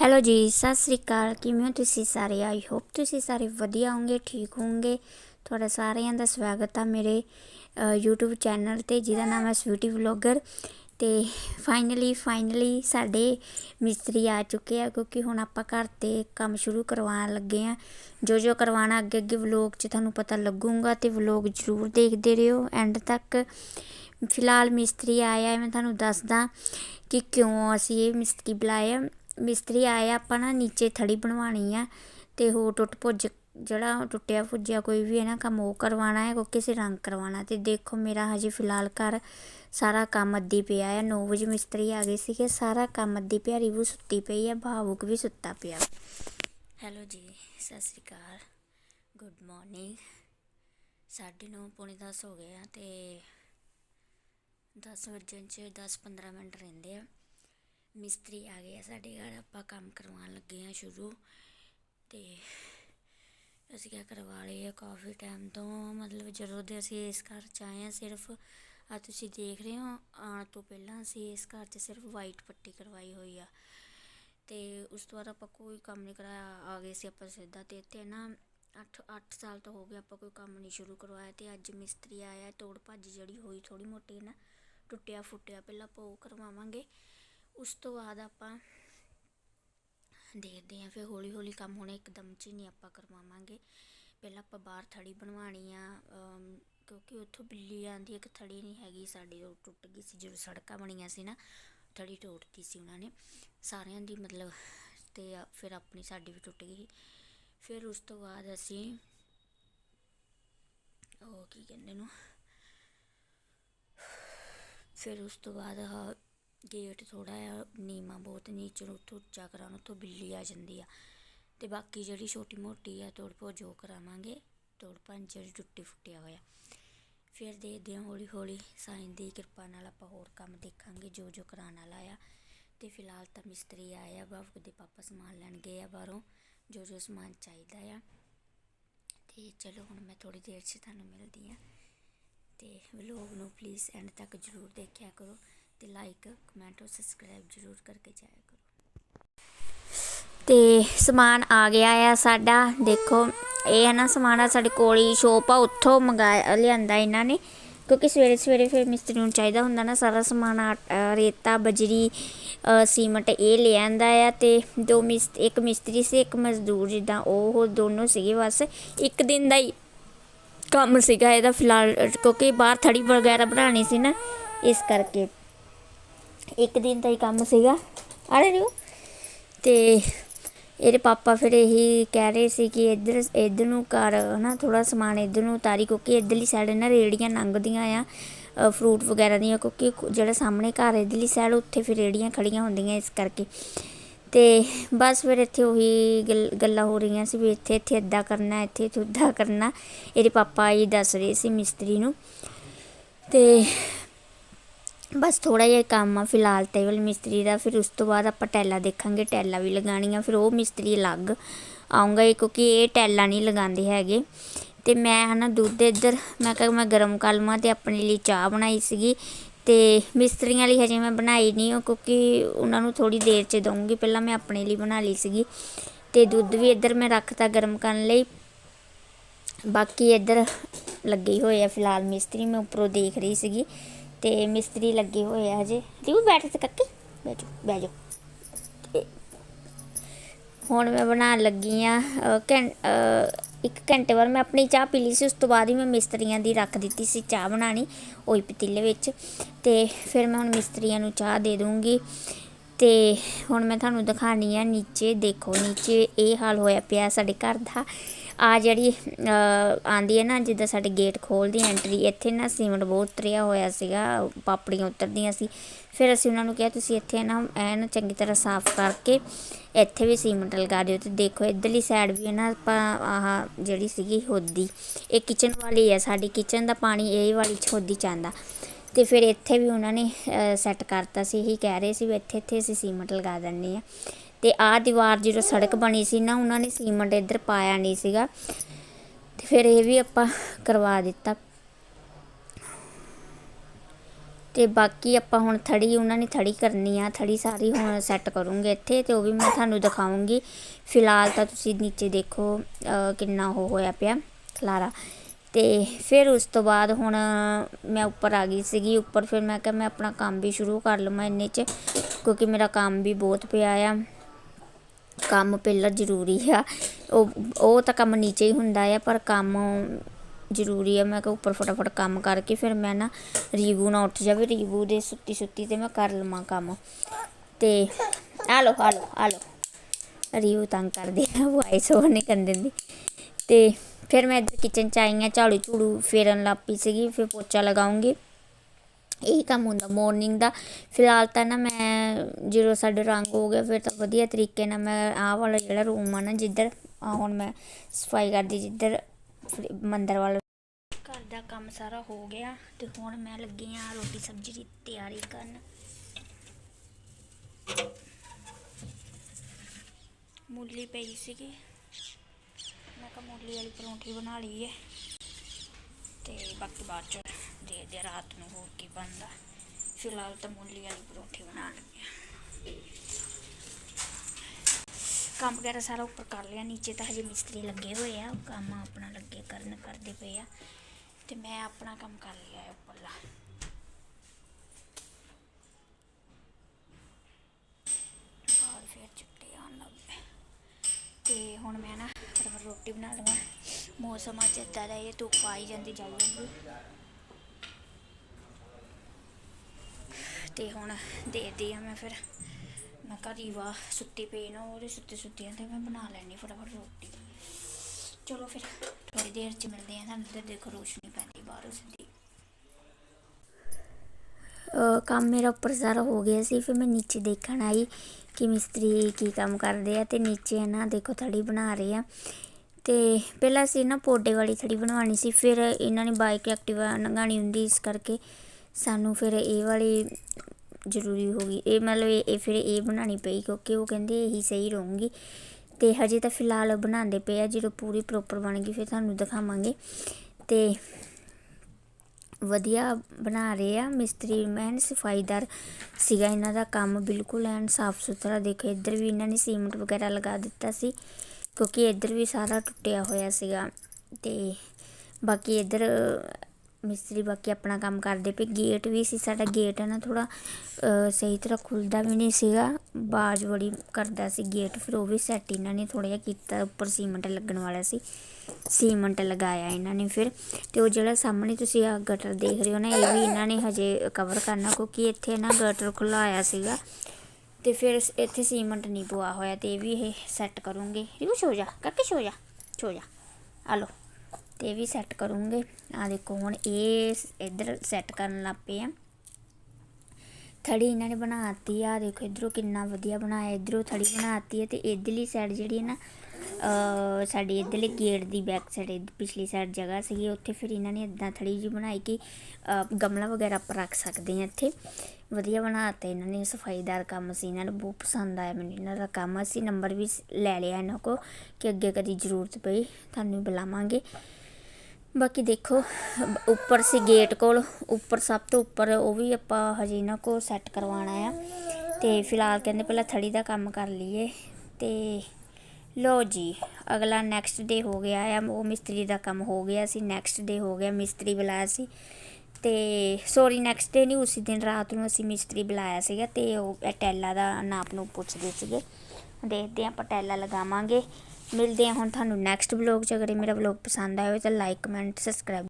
Hello ਜੀ ਸਤਿ ਸ੍ਰੀ ਅਕਾਲ। ਕਿਵੇਂ ਹੋ ਤੁਸੀਂ ਸਾਰੇ? ਆਈ ਹੋਪ ਤੁਸੀਂ ਸਾਰੇ ਵਧੀਆ ਹੋਵੋਗੇ ਠੀਕ ਹੋਵੋਗੇ। ਤੁਹਾਡਾ ਸਾਰਿਆਂ ਦਾ ਸਵਾਗਤ ਆ ਮੇਰੇ ਅ, YouTube ਚੈਨਲ ਤੇ ਜਿਹਦਾ ਨਾਮ ਹੈ ਸਵੀਟੀ ਵਲੌਗਰ ਤੇ ਫਾਈਨਲੀ ਫਾਈਨਲੀ ਸਾਡੇ ਮਿਸਤਰੀ ਆ ਚੁੱਕੇ ਆ ਕਿਉਂਕਿ ਹੁਣ ਆਪਾਂ ਘਰ ਤੇ ਕੰਮ ਸ਼ੁਰੂ ਕਰਵਾਉਣ ਲੱਗੇ ਆ। ਜੋ ਜੋ ਕਰਵਾਉਣਾ ਅੱਗੇ ਅੱਗੇ ਵਲੌਗ 'ਚ ਤੁਹਾਨੂੰ ਪਤਾ ਲੱਗੂਗਾ ਤੇ ਵਲੌਗ ਜ਼ਰੂਰ ਦੇਖਦੇ ਰਹੋ। ਐਂਡ ਤੱਕ ਫਿਲਹਾਲ ਮਿਸਤਰੀ ਆਇਆ ਮੈਂ ਤੁਹਾਨੂੰ ਦੱਸਦਾ ਕਿ ਕਿਉਂ ਅਸੀਂ ਇਹ ਮਿਸਤਰੀ ਬੁਲਾਇਆ। ਮਿਸਤਰੀ ਆਇਆ ਆਪਾਂ ਨਾ ਨੀਚੇ ਥੜੀ ਬਣਵਾਉਣੀ ਆ ਤੇ ਉਹ ਟੁੱਟ ਭੁੱਜ, ਜਿਹੜਾ ਟੁੱਟਿਆ ਭੁੱਜਿਆ ਕੋਈ ਵੀ ਹੈ ਨਾ ਕੰਮ ਉਹ ਕਰਵਾਉਣਾ ਹੈ, ਕਿਉਂਕਿ ਕਿਸੇ ਰੰਗ ਕਰਵਾਉਣਾ। ਤੇ ਦੇਖੋ ਮੇਰਾ ਹਜੇ ਫਿਲਹਾਲ ਘਰ ਸਾਰਾ ਕੰਮ ਅੱਧੀ ਪਿਆ ਹੈ 9 ਵਜੇ ਮਿਸਤਰੀ ਆ ਗਏ ਸੀਗੇ, ਸਾਰਾ ਕੰਮ ਅੱਧੀ ਪਿਆ ਰਿਵੂ ਸੁੱਤੀ ਪਈ ਹੈ ਭਾਵੁਕ ਵੀ ਸੁੱਤਾ ਪਿਆ। ਹੈਲੋ ਜੀ, ਸਤਿ ਸ਼੍ਰੀ ਅਕਾਲ, ਗੁੱਡ ਮਾਰਨਿੰਗ। ਸਾਢੇ ਨੌ ਪੌਣੇ 10 ਹੋ ਗਏ ਆ ਤੇ 10 ਵਜਣ ਚ 10-15 ਮਿੰਟ ਰਹਿੰਦੇ ਆ। ਮਿਸਤਰੀ ਆ ਗਏ ਆ ਸਾਡੇ ਘਰ, ਆਪਾਂ ਕੰਮ ਕਰਵਾਉਣ ਲੱਗੇ ਹਾਂ ਸ਼ੁਰੂ। ਅਤੇ ਅਸੀਂ ਕਿਆ ਕਰਵਾ ਲਏ ਆ ਕਾਫੀ ਟਾਈਮ ਤੋਂ ਮਤਲਬ ਜਦੋਂ ਦੇ ਅਸੀਂ ਇਸ ਘਰ ਚ ਆਏ ਹਾਂ ਸਿਰਫ, ਆ ਤੁਸੀਂ ਦੇਖ ਰਹੇ ਹੋ, ਆਉਣ ਤੋਂ ਪਹਿਲਾਂ ਅਸੀਂ ਇਸ ਘਰ 'ਚ ਸਿਰਫ ਵਾਈਟ ਪੱਟੀ ਕਰਵਾਈ ਹੋਈ ਆ। ਅਤੇ ਉਸ ਤੋਂ ਬਾਅਦ ਆਪਾਂ ਕੋਈ ਕੰਮ ਨਹੀਂ ਕਰਾਇਆ, ਆ ਗਏ ਸੀ ਆਪਾਂ ਸਿੱਧਾ ਅਤੇ ਇੱਥੇ ਨਾ 8 8 ਸਾਲ ਤੋਂ ਹੋ ਗਏ ਆਪਾਂ ਕੋਈ ਕੰਮ ਨਹੀਂ ਸ਼ੁਰੂ ਕਰਵਾਇਆ ਅਤੇ ਅੱਜ ਮਿਸਤਰੀ ਆਇਆ, ਤੋੜ ਭੱਜ ਜਿਹੜੀ ਹੋਈ ਥੋੜ੍ਹੀ ਮੋਟੀ ਨਾ ਟੁੱਟਿਆ ਫੁੱਟਿਆ ਪਹਿਲਾਂ ਆਪਾਂ ਉਹ ਕਰਵਾਵਾਂਗੇ। ਉਸ ਤੋਂ ਬਾਅਦ ਆਪਾਂ ਦੇਖਦੇ ਹਾਂ, ਫਿਰ ਹੌਲੀ ਹੌਲੀ ਕੰਮ ਹੋਣਾ ਇੱਕਦਮ ਚ ਹੀ ਨਹੀਂ ਆਪਾਂ ਕਰਵਾਵਾਂਗੇ। ਪਹਿਲਾਂ ਆਪਾਂ ਬਾਹਰ ਥੜੀ ਬਣਵਾਉਣੀ ਆ ਕਿਉਂਕਿ ਉੱਥੋਂ ਬਿੱਲੀ ਆਂਦੀ ਇੱਕ ਥੜੀ ਨਹੀਂ ਹੈਗੀ ਸਾਡੀ, ਉਹ ਟੁੱਟ ਗਈ ਸੀ, ਜਦੋਂ ਸੜਕਾਂ ਬਣੀਆਂ ਸੀ ਨਾ, ਥੜੀ ਤੋੜਤੀ ਸੀ ਉਹਨਾਂ ਨੇ। ਸਾਰਿਆਂ ਦੀ ਮਤਲਬ ਤੇ ਫਿਰ ਆਪਣੀ ਸਾਡੀ ਵੀ ਟੁੱਟ ਗਈ ਫਿਰ ਉਸ ਤੋਂ ਬਾਅਦ ਅਸੀਂ ਉਹ ਕੀ ਕਹਿੰਦੇ ਨੂੰ, ਫਿਰ ਉਸ ਤੋਂ ਬਾਅਦ ਗੇਟ ਥੋੜ੍ਹਾ ਜਿਹਾ ਨੀਵਾਂ ਬਹੁਤ, ਨੀਚੇ ਨੂੰ ਉੱਥੋਂ ਉੱਚਾ ਕਰਾਉਣ, ਉੱਥੋਂ ਬਿੱਲੀ ਆ ਜਾਂਦੀ ਆ। ਅਤੇ ਬਾਕੀ ਜਿਹੜੀ ਛੋਟੀ ਮੋਟੀ ਆ ਤੋੜ ਭੋਜ ਜੋ ਕਰਾਵਾਂਗੇ, ਤੋੜ ਭੰਨ ਜਿਹੜੀ ਟੁੱਟੀ ਫੁੱਟਿਆ ਹੋਇਆ। ਫਿਰ ਦੇਖਦੇ ਹਾਂ ਹੌਲੀ ਹੌਲੀ, ਸਾਈਂ ਦੀ ਕਿਰਪਾ ਨਾਲ ਆਪਾਂ ਹੋਰ ਕੰਮ ਦੇਖਾਂਗੇ, ਜੋ ਜੋ ਕਰਾਉਣ ਵਾਲਾ ਆ। ਅਤੇ ਫਿਲਹਾਲ ਤਾਂ ਮਿਸਤਰੀ ਆਇਆ ਬਾਬੂ ਦੇ ਪਾਪਾ ਸਮਾਨ ਲੈਣ ਗਏ ਆ ਬਾਹਰੋਂ, ਜੋ ਜੋ ਸਮਾਨ ਚਾਹੀਦਾ ਆ। ਤੇ ਚਲੋ ਹੁਣ ਮੈਂ ਥੋੜੀ ਦੇਰ 'ਚ ਤੁਹਾਨੂੰ ਮਿਲਦੀ ਆ ਤੇ ਵਲੋਗ ਨੂੰ ਪਲੀਜ਼ ਐਂਡ ਤੱਕ ਜਰੂਰ ਦੇਖਿਆ ਕਰੋ। ਤੇ ਲਾਈਕ ਕਮੈਂਟ ਔਰ ਸਬਸਕ੍ਰਾਈਬ ਜਰੂਰ ਕਰਕੇ ਜਾਇਆ ਕਰੋ। ਤੇ ਸਮਾਨ ਆ ਗਿਆ ਆ ਸਾਡਾ ਦੇਖੋ ਇਹ ਹੈ ਨਾ ਸਮਾਨ ਆ ਸਾਡੇ ਕੋਲ ਹੀ ਸ਼ੋਪ ਆ ਉੱਥੋਂ ਮੰਗਾਇਆ ਲਿਆਂਦਾ ਇਹਨਾਂ ਨੇ। ਕਿਉਂਕਿ ਸਵੇਰੇ ਸਵੇਰੇ ਫਿਰ ਮਿਸਤਰੀ ਨੂੰ ਚਾਹੀਦਾ ਹੁੰਦਾ ਨਾ ਸਾਰਾ ਸਮਾਨ ਆ- ਰੇਤਾ ਬਜਰੀ ਅ, ਸੀਮਟ ਇਹ ਲੈ ਆਂਦਾ ਆ ਤੇ ਦੋ ਮਿਸ ਇੱਕ ਮਿਸਤਰੀ ਸੀ ਇੱਕ ਮਜ਼ਦੂਰ ਜਿੱਦਾਂ ਉਹ ਦੋਨੋਂ ਸੀਗੇ ਬਸ ਇੱਕ ਦਿਨ ਦਾ ਹੀ ਕੰਮ ਸੀਗਾ ਇਹਦਾ ਫਿਲਹਾਲ ਕਿਉਂਕਿ ਬਾਹਰ ਥੜੀ ਵਗੈਰਾ ਬਣਾਉਣੀ ਸੀ ਨਾ ਇਸ ਕਰਕੇ। ਇੱਕ ਦਿਨ ਦਾ ਹੀ ਕੰਮ ਸੀਗਾ। ਆ ਰਹੇ ਤੇ ਇਹਦੇ ਪਾਪਾ ਫਿਰ ਇਹੀ ਕਹਿ ਰਹੇ ਸੀ ਕਿ ਇੱਧਰ ਇੱਧਰ ਨੂੰ ਕਰ ਹਨਾ ਥੋੜਾ ਸਮਾਨ ਇੱਧਰ ਨੂੰ ਉਤਾਰੀ ਕਿਉਂਕਿ ਇੱਧਰਲੀ ਸਾਈਡ ਨਾ ਰੇੜੀਆਂ ਲੰਘਦੀਆਂ ਆ ਫਰੂਟ ਵਗੈਰਾ ਦੀਆਂ ਕਿਉਂਕਿ ਜਿਹੜਾ ਸਾਹਮਣੇ ਘਰ ਇੱਧਰਲੀ ਸਾਈਡ ਉੱਥੇ ਫਿਰ ਰੇੜੀਆਂ ਖੜੀਆਂ ਹੁੰਦੀਆਂ ਇਸ ਕਰਕੇ। ਤੇ ਬਸ ਫਿਰ ਇੱਥੇ ਉਹੀ ਗੱਲ- ਗੱਲਾਂ ਹੋ ਰਹੀਆਂ ਸੀ ਵੀ ਇੱਥੇ ਇੱਥੇ ਇੱਦਾਂ ਕਰਨਾ, ਇੱਥੇ ਇੱਥੇ ਉੱਦਾਂ ਕਰਨਾ। ਇਹਦੇ ਪਾਪਾ ਇਹ ਦੱਸ ਰਹੇ ਸੀ ਮਿਸਤਰੀ ਨੂੰ। ਤੇ ਬਸ ਥੋੜਾ ਜਿਹਾ ਕੰਮ ਆ ਫਿਲਹਾਲ ਤੇ ਮਿਸਤਰੀ ਦਾ, ਫਿਰ ਉਸ ਤੋਂ ਬਾਅਦ ਆਪਾਂ ਟੈਲਾ ਦੇਖਾਂਗੇ, ਟੈਲਾ ਵੀ ਲਗਾਉਣੀਆਂ, ਫਿਰ ਉਹ ਮਿਸਤਰੀ ਅਲੱਗ ਆਉਂਗਾ ਕਿਉਂਕਿ ਇਹ ਟੈਲਾ ਨਹੀਂ ਲਗਾਉਂਦੇ ਹੈਗੇ। ਤੇ ਮੈਂ ਹਨਾ ਦੁੱਧ ਇੱਧਰ, ਮੈਂ ਕਿਹਾ ਮੈਂ ਗਰਮ ਕਰ ਲਵਾਂ ਤੇ ਆਪਣੇ ਲਈ ਚਾਹ ਬਣਾਈ ਸੀਗੀ। ਤੇ ਮਿਸਤਰੀਆਂ ਲਈ ਹਜੇ ਮੈਂ ਬਣਾਈ ਨਹੀਂ ਉਹ, ਕਿਉਂਕਿ ਉਹਨਾਂ ਨੂੰ ਥੋੜੀ ਦੇਰ ਚ ਦਊਂਗੀ, ਪਹਿਲਾਂ ਮੈਂ ਆਪਣੇ ਲਈ ਬਣਾ ਲਈ ਸੀਗੀ। ਤੇ ਦੁੱਧ ਵੀ ਇੱਧਰ ਮੈਂ ਰੱਖਤਾ ਗਰਮ ਕਰਨ ਲਈ। ਬਾਕੀ ਇੱਧਰ ਲੱਗੇ ਹੋਏ ਆ ਫਿਲਹਾਲ ਮਿਸਤਰੀ, ਮੈਂ ਉੱਪਰੋਂ ਦੇਖ ਰਹੀ ਸੀਗੀ। ਤੇ ਮਿਸਤਰੀ ਲੱਗੇ ਹੋਏ ਆ ਹਜੇ। ਰਿਵੂ ਬੈਠ ਤੇ ਕੱਕੇ। ਬੈਠੋ, ਬਹਿ ਜਾਓ। ਤੇ ਹੁਣ ਮੈਂ ਬਣਾਉਣ ਲੱਗੀ ਆ ਇੱਕ ਘੰਟੇ ਬਾਅਦ ਮੈਂ ਆਪਣੀ ਚਾਹ ਪੀ ਲਈ ਸੀ, ਉਸ ਤੋਂ ਬਾਅਦ ਹੀ ਮੈਂ ਮਿਸਤਰੀਆਂ ਦੀ ਰੱਖ ਦਿੱਤੀ ਸੀ ਚਾਹ ਬਣਾਣੀ ਉਹੀ ਪਤੀਲੇ ਵਿੱਚ। ਤੇ ਫਿਰ ਮੈਂ ਹੁਣ ਮਿਸਤਰੀਆਂ ਨੂੰ ਚਾਹ ਦੇ ਦੂੰਗੀ ਤੇ ਹੁਣ ਮੈਂ ਤੁਹਾਨੂੰ ਦਿਖਾਣੀ ਆ ਨੀਚੇ, ਦੇਖੋ ਨੀਚੇ ਇਹ ਹਾਲ ਹੋਇਆ ਪਿਆ ਸਾਡੇ ਘਰ ਦਾ। ਆ ਜਿਹੜੀ ਆਂਦੀ ਹੈ ਨਾ, ਜਿੱਦਾਂ ਸਾਡੇ ਗੇਟ ਖੋਲਦੀ ਐਂਟਰੀ ਇੱਥੇ ਨਾ ਸੀਮੈਂਟ ਬਹੁਤ ਉਤਰਿਆ ਹੋਇਆ ਸੀਗਾ, ਪਾਪੜੀਆਂ ਉਤਰਦੀਆਂ ਸੀ। ਫਿਰ ਅਸੀਂ ਉਹਨਾਂ ਨੂੰ ਕਿਹਾ, ਤੁਸੀਂ ਇੱਥੇ ਨਾ ਐਨ ਚੰਗੀ ਤਰ੍ਹਾਂ ਸਾਫ਼ ਕਰਕੇ ਇੱਥੇ ਵੀ ਸੀਮੈਂਟ ਲਗਾ ਦਿਓ ਤੇ ਦੇਖੋ, ਇਧਰਲੀ ਸਾਈਡ ਵੀ ਹੈ ਨਾ, ਆਪਾਂ ਆਹ ਜਿਹੜੀ ਸੀਗੀ ਹੋਦੀ, ਇਹ ਕਿਚਨ ਵਾਲੀ ਹੈ, ਸਾਡੀ ਕਿਚਨ ਦਾ ਪਾਣੀ ਇਹ ਵਾਲੀ ਚ ਹੋਦੀ ਚ ਆਉਂਦਾ। ਤੇ ਫਿਰ ਇੱਥੇ ਵੀ ਉਹਨਾਂ ਨੇ ਸੈੱਟ ਕਰਤਾ ਸੀ, ਇਹੀ ਕਹਿ ਰਹੇ ਸੀ ਵੀ ਇੱਥੇ ਇੱਥੇ ਅਸੀਂ ਸੀਮੈਂਟ ਲਗਾ ਦਿੰਨੇ ਆ ਤੇ ਆਹ ਦੀਵਾਰ ਜਦੋਂ ਸੜਕ ਬਣੀ ਸੀ ਨਾ, ਉਹਨਾਂ ਨੇ ਸੀਮੈਂਟ ਇੱਧਰ ਪਾਇਆ ਨਹੀਂ ਸੀਗਾ। ਤੇ ਫਿਰ ਇਹ ਵੀ ਆਪਾਂ ਕਰਵਾ ਦਿੱਤਾ। ਤੇ ਬਾਕੀ ਆਪਾਂ ਹੁਣ ਥੜੀ, ਉਹਨਾਂ ਨੇ ਥੜੀ ਕਰਨੀ ਆ। ਥੜੀ ਸਾਰੀ ਹੁਣ ਸੈੱਟ ਕਰੂੰਗੇ ਇੱਥੇ ਤੇ ਉਹ ਵੀ ਮੈਂ ਤੁਹਾਨੂੰ ਦਿਖਾਉਂਗੀ। ਫਿਲਹਾਲ ਤਾਂ ਤੁਸੀਂ ਨੀਚੇ ਦੇਖੋ ਕਿੰਨਾ ਉਹ ਹੋਇਆ ਪਿਆ, ਖਲਾਰਾ। ਤੇ ਫਿਰ ਉਸ ਤੋਂ ਬਾਅਦ ਹੁਣ ਮੈਂ ਉੱਪਰ ਆ ਗਈ ਸੀਗੀ। ਉੱਪਰ ਫਿਰ ਮੈਂ ਕਿਹਾ ਮੈਂ ਆਪਣਾ ਕੰਮ ਵੀ ਸ਼ੁਰੂ ਕਰ ਲਵਾਂ ਇੰਨੇ 'ਚ, ਕਿਉਂਕਿ ਮੇਰਾ ਕੰਮ ਵੀ ਬਹੁਤ ਪਿਆ ਆ। ਕੰਮ ਪਹਿਲਾਂ ਜ਼ਰੂਰੀ ਆ। ਉਹ ਉਹ ਤਾਂ ਕੰਮ ਨੀਚੇ ਹੀ ਹੁੰਦਾ ਆ, ਪਰ ਕੰਮ ਜ਼ਰੂਰੀ ਆ। ਮੈਂ ਕਿਹਾ ਉੱਪਰ ਫਟਾਫਟ ਕੰਮ ਕਰਕੇ ਫਿਰ ਮੈਂ ਨਾ ਰੀਵੂ ਨਾ ਉੱਠ ਜਾਵੇ ਰੀਵੂ ਦੇ ਸੁੱਤੀ ਸੁੱਤੀ ਤੇ ਮੈਂ ਕਰ ਲਵਾਂ ਕੰਮ। ਤੇ ਆ ਲੋ ਆ ਲੋ ਆ ਲੋ ਰੀਵੂ ਤੰਗ ਕਰਦੀ ਆ ਵਾਇਸ ਉਹ ਨਹੀਂ ਕਰਨ ਦਿੰਦੀ। ਤੇ ਫਿਰ ਮੈਂ ਇੱਧਰ ਕਿਚਨ ਚ ਆਈ ਆ ਝਾੜੂ ਝੂੜੂ ਫੇਰਨ ਲੱਗ ਪਈ ਸੀਗੀ, ਫਿਰ ਪੋਚਾ ਲਗਾਉਂਗੀ। ਇਹੀ ਕੰਮ ਹੁੰਦਾ ਮਾਰਨਿੰਗ ਦਾ। ਫਿਲਹਾਲ ਤਾਂ ਨਾ ਮੈਂ, ਜਦੋਂ ਸਾਡੇ ਰੰਗ ਹੋ ਗਿਆ ਫਿਰ ਤਾਂ ਵਧੀਆ ਤਰੀਕੇ ਨਾਲ ਮੈਂ ਆਹ ਵਾਲਾ ਜਿਹੜਾ ਰੂਮ ਆ ਨਾ, ਜਿੱਧਰ ਆ ਹੁਣ ਮੈਂ ਸਫ਼ਾਈ ਕਰਦੀ, ਜਿੱਧਰ ਫਰੀ- ਮੰਦਰ ਵਾਲਾ। ਘਰ ਦਾ ਕੰਮ ਸਾਰਾ ਹੋ ਗਿਆ, ਤੇ ਹੁਣ ਮੈਂ ਲੱਗੀ ਆ ਰੋਟੀ ਸਬਜ਼ੀ ਦੀ ਤਿਆਰੀ ਕਰਨ। ਮੂਲੀ ਪਈ ਸੀਗੀ। ਮੈਂ ਕਿਹਾ ਮੂਲੀ ਵਾਲੀ ਪਰੌਂਠੀ ਬਣਾ ਲਈ ਹੈ ਤੇ ਬਾਕੀ ਬਾਅਦ ਚ ਦੇਖਦੇ ਆ, ਰਾਤ ਨੂੰ ਬਣਦਾ ਫਿਲਹਾਲ ਤਾਂ ਮੂਲੀ ਵਾਲੀ ਪਰੌਂਠੀ ਬਣਾ ਲੱਗੇ ਕੰਮ ਵਗੈਰਾ ਸਾਰਾ ਉੱਪਰ ਕਰ ਲਿਆ ਨੀਚੇ ਤਾਂ ਹਜੇ ਮਿਸਤਰੀ ਲੱਗੇ ਹੋਏ ਆ ਕੰਮ ਆਪਣਾ ਲੱਗੇ ਕਰਨ ਕਰਦੇ ਪਏ ਆ ਤੇ ਮੈਂ ਆਪਣਾ ਕੰਮ ਕਰ ਲਿਆ ਹੈ ਉੱਪਰਲਾ ਬਾਹਰ ਫਿਰ ਚਿੱਟੇ ਆਉਣ ਲੱਗ ਪਏ ਤੇ ਹੁਣ ਮੈਂ ਨਾ ਰੋਟੀ ਬਣਾ ਲਵਾਂ ਮੌਸਮ ਅੱਜ ਏਦਾਂ ਦਾ ਇਹ ਧੁੱਪ ਆਈ ਜਾਂਦੀ ਜਾਈ ਜਾਂਦੀ ਤੇ ਹੁਣ ਦੇਖਦੀ ਆ ਮੈਂ ਫਿਰ। ਮੈਂ ਕਿਹਾ ਰੀਵਾ ਸੁੱਤੀ ਪਈ ਨਾ ਉਹਦੇ ਸੁੱਤੇ ਸੁੱਤੀਆਂ ਤੇ ਮੈਂ ਬਣਾ ਲੈਣੀ ਫਟਾਫਟ ਰੋਟੀ। ਚਲੋ ਫਿਰ ਥੋੜੀ ਦੇਰ ਚ ਮਿਲਦੇ ਆ ਤੁਹਾਨੂੰ ਤੇ ਦੇਖੋ ਰੋਸ਼ਨੀ ਪੈਂਦੀ ਬਾਹਰ ਉਸ ਕੰਮ ਮੇਰਾ ਉੱਪਰ ਸਾਰਾ ਹੋ ਗਿਆ ਸੀ, ਫਿਰ ਮੈਂ ਨੀਚੇ ਦੇਖਣ ਆਈ ਕਿ ਮਿਸਤਰੀ ਕੀ ਕੰਮ ਕਰਦੇ ਆ ਤੇ ਨੀਚੇ ਨਾ ਦੇਖੋ ਥੜੀ ਬਣਾ ਰਹੇ ਆ। ਤੇ ਪਹਿਲਾਂ ਸੀ ਨਾ ਪੋਡੇ ਵਾਲੀ ਥੜੀ ਬਣਵਾਉਣੀ ਸੀ, ਫਿਰ ਇਹਨਾਂ ਨੇ ਬਾਈਕ ਐਕਟਿਵਾ ਲੰਘਾਣੀ ਹੁੰਦੀ ਇਸ ਕਰਕੇ। ਸਾਨੂੰ ਫਿਰ ਇਹ ਵਾਲੀ ਜ਼ਰੂਰੀ ਹੋ ਗਈ। ਇਹ ਮਤਲਬ ਇਹ ਇਹ ਫਿਰ ਇਹ ਬਣਾਉਣੀ ਪਈ ਕਿਉਂਕਿ ਉਹ ਕਹਿੰਦੇ ਇਹੀ ਸਹੀ ਰਹੂੰਗੀ। ਤੇ ਹਜੇ ਤਾਂ ਫਿਲਹਾਲ ਬਣਾਉਂਦੇ ਪਏ ਆ, ਜਦੋਂ ਪੂਰੀ ਪ੍ਰੋਪਰ ਬਣ ਗਈ ਫਿਰ ਤੁਹਾਨੂੰ ਦਿਖਾਵਾਂਗੇ। ਤੇ ਵਧੀਆ ਬਣਾ ਰਹੇ ਆ ਮਿਸਤਰੀ ਮੈਨ ਸਫਾਈਦਾਰ ਸੀਗਾ, ਇਹਨਾਂ ਦਾ ਕੰਮ ਬਿਲਕੁਲ ਐਨ ਸਾਫ਼ ਸੁਥਰਾ ਦੇਖੋ, ਇੱਧਰ ਵੀ ਇਹਨਾਂ ਨੇ ਸੀਮੈਂਟ ਵਗੈਰਾ ਲਗਾ ਦਿੱਤਾ ਸੀ, ਕਿਉਂਕਿ ਇੱਧਰ ਵੀ ਸਾਰਾ ਟੁੱਟਿਆ ਹੋਇਆ ਸੀਗਾ। ਤੇ ਬਾਕੀ ਇੱਧਰ ਮਿਸਤਰੀ ਬਾਕੀ ਆਪਣਾ ਕੰਮ ਕਰਦੇ ਪਏ। ਗੇਟ ਵੀ ਸੀ, ਸਾਡਾ ਗੇਟ ਹੈ ਨਾ ਥੋੜਾ ਸਹੀ ਤਰ੍ਹਾਂ ਖੁੱਲਦਾ ਵੀ ਨਹੀਂ ਸੀਗਾ। ਬਾਜ ਬੜੀ ਕਰਦਾ ਸੀ ਗੇਟ, ਫਿਰ ਉਹ ਵੀ ਸੈੱਟ ਇਹਨਾਂ ਨੇ ਥੋੜਾ ਜਿਹਾ ਕੀਤਾ, ਉੱਪਰ ਸੀਮੈਂਟ ਲੱਗਣ ਵਾਲਾ ਸੀ। ਸੀਮੈਂਟ ਲਗਾਇਆ ਇਹਨਾਂ ਨੇ ਫਿਰ। ਤੇ ਉਹ ਜਿਹੜਾ ਸਾਹਮਣੇ ਤੁਸੀਂ ਆ ਗਟਰ ਦੇਖ ਰਹੇ ਹੋ ਨਾ, ਇਹ ਵੀ ਇਹਨਾਂ ਨੇ ਹਜੇ ਕਵਰ ਕਰਨਾ, ਕਿਉਂਕਿ ਇੱਥੇ ਨਾ ਗਟਰ ਖੁੱਲਾ ਆਇਆ ਸੀਗਾ। ਤੇ ਫਿਰ ਇੱਥੇ ਸੀਮੈਂਟ ਨਹੀਂ ਪਵਾ ਹੋਇਆ ਤੇ ਇਹ ਵੀ ਇਹ ਸੈੱਟ ਕਰੂੰਗੇ। ਰਿਕੂ, ਸੋ ਜਾ ਕਰਕੇ ਸੋ ਜਾ ਸੋ ਜਾ। ਆ ਲੋ ਤੇ ਵੀ ਸੈੱਟ ਕਰੂੰਗੇ। ਆ ਦੇਖੋ ਹੁਣ ਇਹ ਇੱਧਰ ਸੈੱਟ ਕਰਨ ਲੱਗ ਪਏ ਆ। ਥੜੀ ਇਹਨਾਂ ਨੇ ਬਣਾਤੀ ਆ। ਦੇਖੋ ਇਧਰੋਂ ਕਿੰਨਾ ਵਧੀਆ ਬਣਾਇਆ। ਇਧਰੋਂ ਥੜੀ ਬਣਾਤੀ ਹੈ ਤੇ ਇਧਰਲੀ ਸਾਈਡ ਜਿਹੜੀ ਹੈ ਨਾ ਅ ਸਾਡੇ ਇਧਰਲੇ ਗੇਟ ਦੀ ਬੈਕ ਸਾਈਡ ਪਿਛਲੀ ਸਾਈਡ ਜਗ੍ਹਾ ਸੀਗੀ। ਉੱਥੇ ਫਿਰ ਇਹਨਾਂ ਨੇ ਇਦਾਂ ਥੜੀ ਜੀ ਬਣਾਈ ਕਿ ਗਮਲਾ ਵਗੈਰਾ ਆਪਾਂ ਰੱਖ ਸਕਦੇ ਹਾਂ ਇੱਥੇ। ਵਧੀਆ ਬਣਾਤਾ ਇਹਨਾਂ ਨੇ। ਸਫਾਈਦਾਰ ਕੰਮ ਸੀ ਇਹਨਾਂ ਨੂੰ। ਬਹੁਤ ਪਸੰਦ ਆਇਆ ਮੈਨੂੰ ਇਹਨਾਂ ਦਾ ਕੰਮ। ਅਸੀਂ ਨੰਬਰ ਵੀ ਲੈ ਲਿਆ ਇਹਨਾਂ ਕੋ ਕਿ ਅੱਗੇ ਕਦੀ ਜ਼ਰੂਰਤ ਪਈ, ਤੁਹਾਨੂੰ ਬੁਲਾਵਾਂਗੇ। ਬਾਕੀ ਦੇਖੋ, ਉੱਪਰ ਸੀ ਗੇਟ ਕੋਲ, ਉੱਪਰ ਸਭ ਤੋਂ ਉੱਪਰ ਉਹ ਵੀ ਆਪਾਂ ਹਜੇ ਇਹਨਾਂ ਕੋ ਸੈੱਟ ਕਰਵਾਉਣਾ ਆ। ਤੇ ਫਿਲਹਾਲ ਕਹਿੰਦੇ ਪਹਿਲਾਂ ਥੜੀ ਦਾ ਕੰਮ ਕਰ ਲਈਏ। ਤੇ ਲੋ ਜੀ, ਅਗਲਾ ਨੈਕਸਟ ਡੇ ਹੋ ਗਿਆ ਆ, ਉਹ ਮਿਸਤਰੀ ਦਾ ਕੰਮ ਹੋ ਗਿਆ ਸੀ ਨੈਕਸਟ ਡੇ ਹੋ ਗਿਆ ਮਿਸਤਰੀ ਬੁਲਾਇਆ ਸੀ। ਤੇ ਸੌਰੀ ਨੈਕਸਟ ਡੇ ਨਹੀਂ, ਉਸੇ ਦਿਨ ਰਾਤ ਨੂੰ ਅਸੀਂ ਮਿਸਤਰੀ ਬੁਲਾਇਆ ਸੀਗਾ ਤੇ ਉਹ ਟੈਲਾ ਦਾ ਨਾਪ ਨੂੰ ਪੁੱਛਦੇ ਸੀਗੇ। ਦੇਖਦੇ ਹਾਂ ਪਟੈਲਾ ਲਗਾਵਾਂਗੇ। ਮਿਲਦੇ ਹਾਂ ਹੁਣ ਤੁਹਾਨੂੰ ਨੈਕਸਟ ਵਲੌਗ 'ਚ, ਅਗਰ ਇਹ ਮੇਰਾ ਵਲੌਗ ਪਸੰਦ ਆਇਆ ਹੋਵੇ ਤਾਂ ਲਾਈਕ ਕਮੈਂਟ ਸਬਸਕ੍ਰਾਈਬ